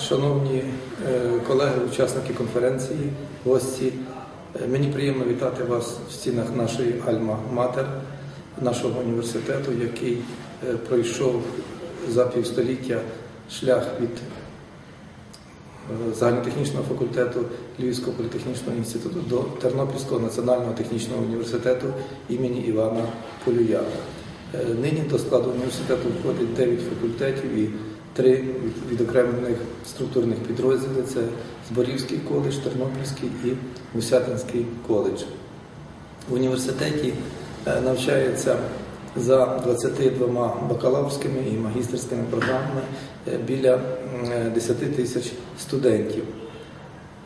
Шановні е, колеги, учасники конференції, гості, е, мені приємно вітати вас в стінах нашої Альма-Матер, нашого університету, який е, пройшов за півстоліття шлях від загальнотехнічного факультету Львівського політехнічного інституту до Тернопільського національного технічного університету імені Івана Полюя. Нині до складу університету входить 9 факультетів і три відокремлених структурних підрозділи це Зборівський коледж, Тернопільський і Гусятинський коледж. В університеті е, навчається за 22 бакалаврськими і магістерськими програмами е, біля е, 10 тисяч студентів.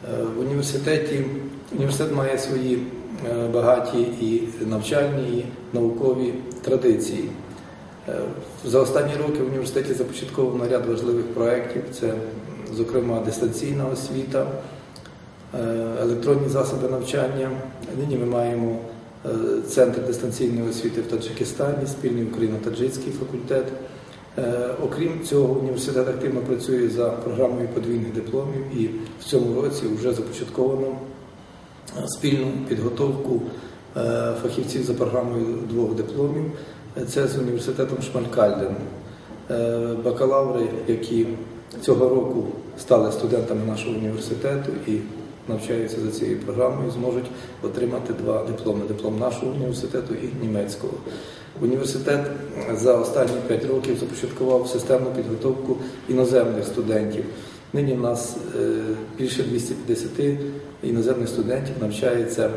Е, В університеті університет має свої багаті і навчальні, і наукові традиції. Е, За останні роки в університеті започатковано ряд важливих проєктів. Це, зокрема, дистанційна освіта, е, електронні засоби навчання. Нині ми маємо е, центр дистанційної освіти в Таджикистані, спільний україно-таджикський факультет. Окрім цього, університет активно працює за програмою подвійних дипломів і в цьому році вже започатковано спільну підготовку фахівців за програмою двох дипломів. Це з університетом Шмалькальден. Е, Бакалаври, які цього року стали студентами нашого університету і навчаються за цією програмою, зможуть отримати два дипломи: диплом нашого університету і німецького. Університет за останні п'ять років започаткував системну підготовку іноземних студентів. Нині в нас е, більше 250 іноземних студентів навчається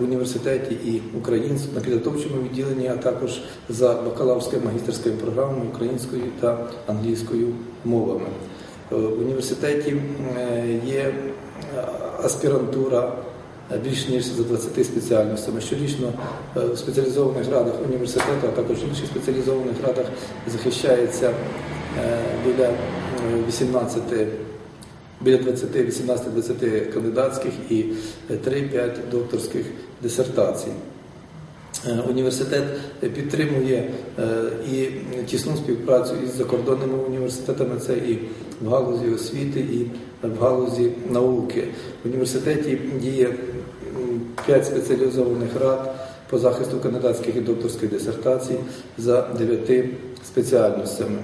в університеті і українською на підготовчому відділенні, а також за бакалаврською магістерською програмою українською та англійською мовами. Е, В університеті є е, аспірантура е, більш ніж за 20 спеціальностями. Щорічно в спеціалізованих радах університету, а також в інших спеціалізованих радах захищається біля е, 18 біля 20, 18-20 кандидатських і 3-5 докторських дисертацій. Е, Університет підтримує е, і тісну співпрацю із закордонними університетами, це і в галузі освіти, і в галузі науки. В університеті діє 5 спеціалізованих рад по захисту кандидатських і докторських дисертацій за 9 спеціальностями.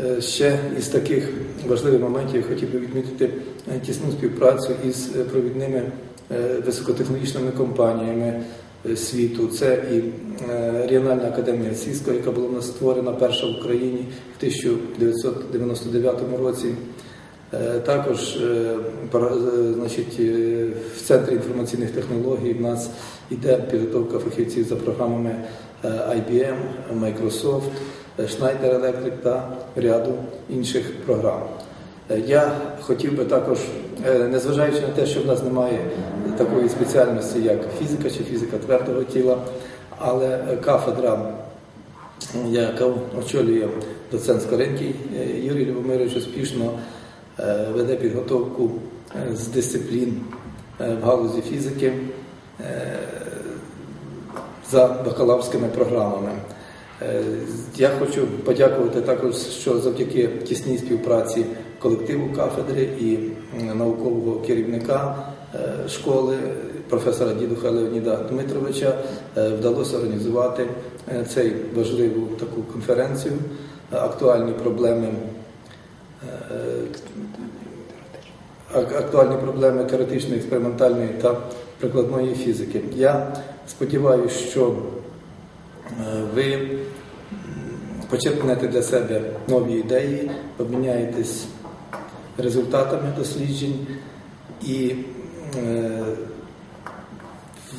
Е, Ще із таких важливих моментів я хотів би відмітити е, тісну співпрацю із е, провідними високотехнологічними компаніями світу. Це і Регіональна академія Сіська, яка була в нас створена перша в Україні в 1999 році. Також значить, в центрі інформаційних технологій в нас йде підготовка фахівців за програмами IBM, Microsoft, Schneider Electric та ряду інших програм. Е, Я хотів би також, е, незважаючи на те, що в нас немає такої спеціальності, як фізика чи фізика твердого тіла, але е, кафедра яка очолює доцент Скоренький е, Юрій Любомирович успішно е, веде підготовку е, з дисциплін е, в галузі фізики е, за бакалаврськими програмами. Е, Я хочу подякувати також, що завдяки тісній співпраці колективу кафедри і наукового керівника е, школи професора Дідуха Леоніда Дмитровича е, вдалося організувати цей важливу таку конференцію актуальні проблеми. Актуальні проблеми теоретичної, експериментальної та прикладної фізики. Я сподіваюся, що ви почерпнете для себе нові ідеї, обміняєтесь результатами досліджень і е,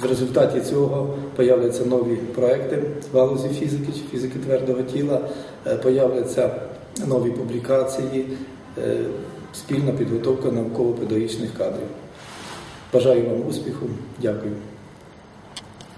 в результаті цього появляться нові проекти в галузі фізики чи фізики твердого тіла, е, появляться нові публікації, е, спільна підготовка науково-педагогічних кадрів. Бажаю вам успіху. Дякую.